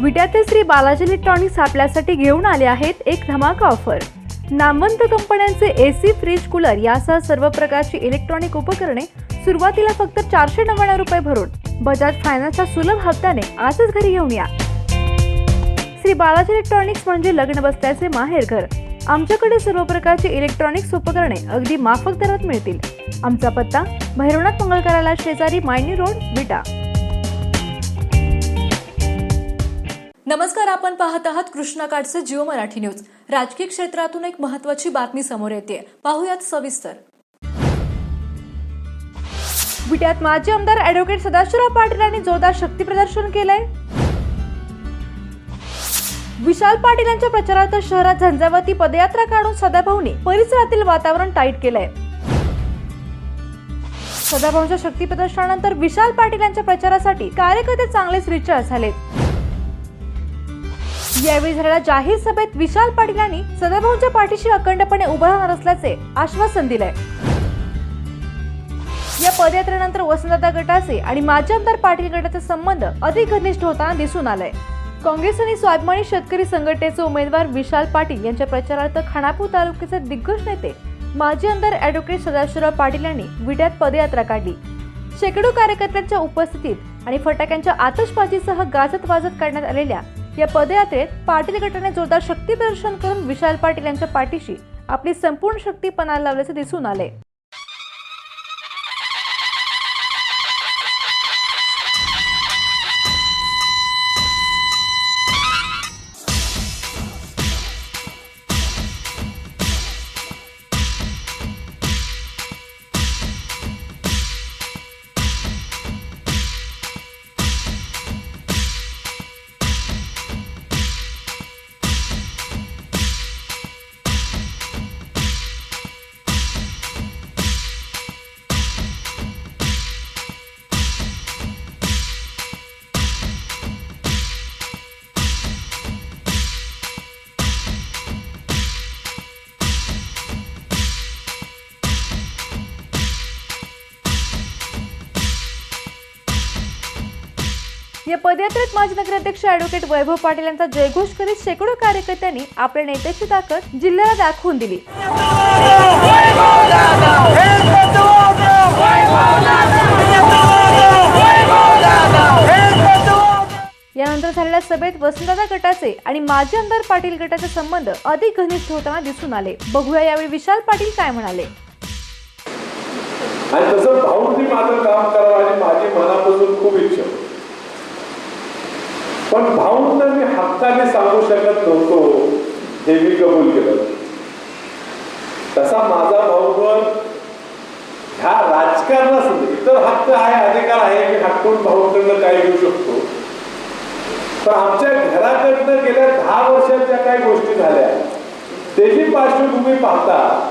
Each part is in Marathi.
विट्यातील श्री बालाजी इलेक्ट्रॉनिक्स आपल्यासाठी घेऊन आले आहेत एक धमाका ऑफर. नामवंत कंपन्यांचे ए सी फ्रीज कूलर यासह सर्व प्रकारची इलेक्ट्रॉनिक उपकरणे सुरुवातीला फक्त चारशे नव्याण्णव रुपये भरून बजाज फायनान्सच्या सुलभ हप्त्याने आजच घरी घेऊन या. श्री बालाजी इलेक्ट्रॉनिक्स म्हणजे लग्न बसल्याचे माहेरघर आमच्याकडे सर्व प्रकारची इलेक्ट्रॉनिक्स उपकरणे अगदी माफक दरात मिळतील. आमचा पत्ता भैरवनाथ मंगल शेजारी मायनी रोड विटा. नमस्कार आपण पाहत आहात कृष्णाकाठचे जिओ मराठी न्यूज. राजकीय क्षेत्रातून एक महत्वाची बातमी समोर येते. पाहुयात सविस्तर. विट्यात माजी आमदार ऍडव्होकेट सदाशिवराव पाटील यांनी जोरदार शक्ती प्रदर्शन केलंय. विशाल पाटील यांच्या प्रचारार्थ शहरात झंझावती पदयात्रा काढून सदाभाऊने परिसरातील वातावरण टाईट केलंय. सदाभाऊंच्या शक्ती प्रदर्शनानंतर विशाल पाटील यांच्या प्रचारासाठी कार्यकर्ते चांगलेच रिचार्ज झालेत. यावेळी झालेल्या जाहीर सभेत विशाल पाटील यांनी सदाभाऊंच्या पाठीशी अखंडपणे उभं राहणार असल्याचे आश्वासन दिलंय. या पदयात्रेनंतर वसंतदादा गटाचे आणि माजी आमदार पाटील गटाचे संबंध अधिक घनिष्ठ होताना दिसून आलाय. काँग्रेस आणि स्वाभिमानी शेतकरी संघटनेचे उमेदवार विशाल पाटील यांच्या प्रचारार्थ खानापूर तालुक्याचे दिग्गज नेते माजी आमदार ॲडव्होकेट सदाशिवराव पाटील यांनी विट्यात पदयात्रा काढली. शेकडो कार्यकर्त्यांच्या उपस्थितीत आणि फटाक्यांच्या आतषबाजीसह गाजत वाजत काढण्यात आलेल्या या पदयात्रेत पाटील गटाने जोरदार शक्तीप्रदर्शन करून विशाल पाटील यांच्या पाठीशी आपली संपूर्ण शक्ती पणाला लावल्याचे दिसून आले. या पदयात्रेत माजी नगराध्यक्ष ॲडव्होकेट वैभव पाटील यांचा जयघोष करीत शेकडो कार्यकर्त्यांनी आपल्या नेत्याची ताकद जिल्ह्याला दाखवून दिली. यानंतर झालेल्या सभेत वसंतदादा गटाचे आणि माजी आमदार पाटील गटाचे संबंध अधिक घनिष्ठ होताना दिसून आले. बघूया यावेळी विशाल पाटील काय म्हणाले. आणि तसं भाऊंनी माझं काम करावं आणि माझी मनापासून खूप इच्छा होती. पण भाऊंना मी हक्काने सांगू शकत नव्हतो हे मी कबूल केलं. तसा माझा भाऊ पण ह्या राजकारणास इतर हक्क आहे अधिकार आहे मी हक्कून भाऊंकडनं काय घेऊ शकतो. पण आमच्या घराकडनं गेल्या दहा वर्षाच्या काही गोष्टी झाल्या. त्याची पार्श्वभूमी पाहता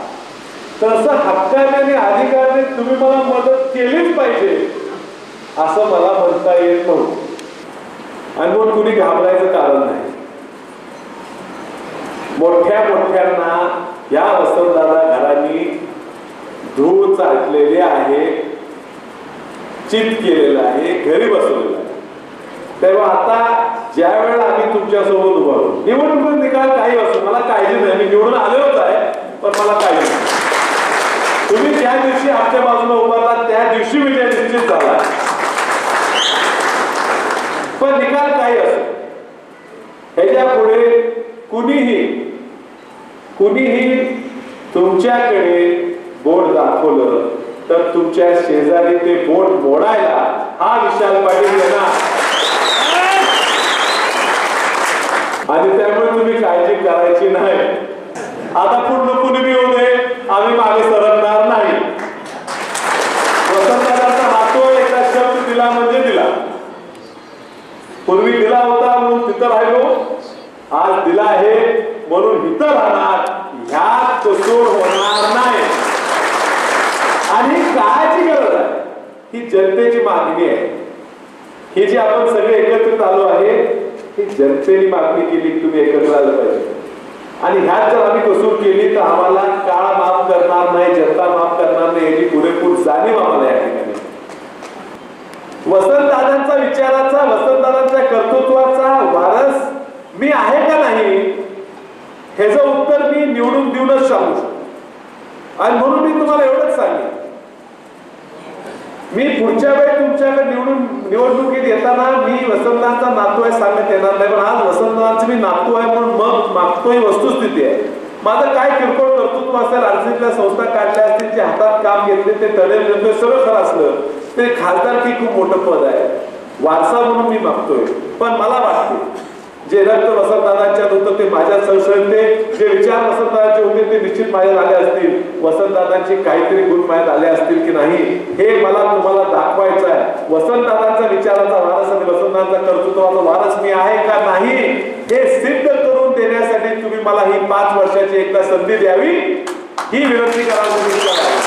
तसं हक्काने आणि अधिकाराने तुम्ही मला मदत केलीच पाहिजे असं मला म्हणता येत नव्हतं. आणि मग कुणी घाबरायचं कारण नाही. मोठ्या मोठ्यांना या वसंतदादा घरांनी धूळ चाटलेले आहे चित केलेलं आहे घरी बसवलेलं आहे. तेव्हा आता ज्या वेळेला आम्ही तुमच्यासोबत उभा आहोत निवडणूक निकाल काही असो मला काळजी नाही मी निवडून आलेलोच आहे पण मला काळजी नाही. तुम्ही ज्या दिवशी आमच्या बाजूला उभारला त्या दिवशी विजय निश्चित झाला. निकाल काही असो. त्याच्या पुढे कुणीही कुणीही तुमच्याकडे बोट दाखवलं तर तुमच्या शेजारी ते बोट मोडायला हा विशाल पाटील येणार. आणि त्यामुळे तुम्ही काळजी करायची नाही. आता पूर्ण कुणी बी येऊ दे आम्ही मागे सरकणार नाही वसंतदादाचा हातो एकदा शब्द दिला म्हणजे दिला पूर्वी दिला होता म्हणून तिथं राहिलो आज दिला आहे. म्हणून इथं राहणार ह्यात कसूर होणार नाही. आणि काळाची गरज आहे? ही जनतेची मागणी आहे. हे जे आपण सगळे एकत्रित आलो आहे ही जनतेने मागणी केली तुम्ही एकत्र आलं पाहिजे. आणि ह्यात जर आम्ही कसूर केली तर आम्हाला काळ माफ करणार नाही जनता माफ करणार नाही याची पुरेपूर जाणीव आम्हाला या ठिकाणी वसंतदादांचा विचाराचा वसंतदादांच्या कर्तृत्वाचा वारस मी आहे का ह्याचा उत्तर मी निवडून देऊनच सांगू शकतो. आणि म्हणून मी तुम्हाला एवढंच सांगेन. मी पुढच्या वेळी तुमच्याकडे निवडून निवडणुकीत येताना मी वसंतांचा नातू आहे सांगण्यात येणार नाही पण आज वसंतांचं मी नातू आहे म्हणून मग मागतो ही वस्तुस्थिती आहे. माझं काय किरकोळ कर्तृत्व असेल अडचणीतल्या संस्था काढल्या असतील जे हातात काम घेतले ते तडे नेतोय सगळं खरं असलं ते खासदार की खूप मोठं पद आहे. वारसा म्हणून मी मागतोय. पण मला वाटते जे रक्त वसंतदादांच्यात माझ्या ते जे विचार वसंतदादांचे होते ते निश्चित माझ्यात आले असतील. वसंतदादांचे काहीतरी गुण माझ्यात आले असतील की नाही हे मला तुम्हाला दाखवायचं आहे. वसंतदादांचा विचाराचा वारस आणि वसंतदादांचा कर्तृत्वाचा वारस मी आहे का नाही हे सिद्ध करून देण्यासाठी तुम्ही मला ही पाच वर्षाची एकदा संधी द्यावी ही विनंती करावी.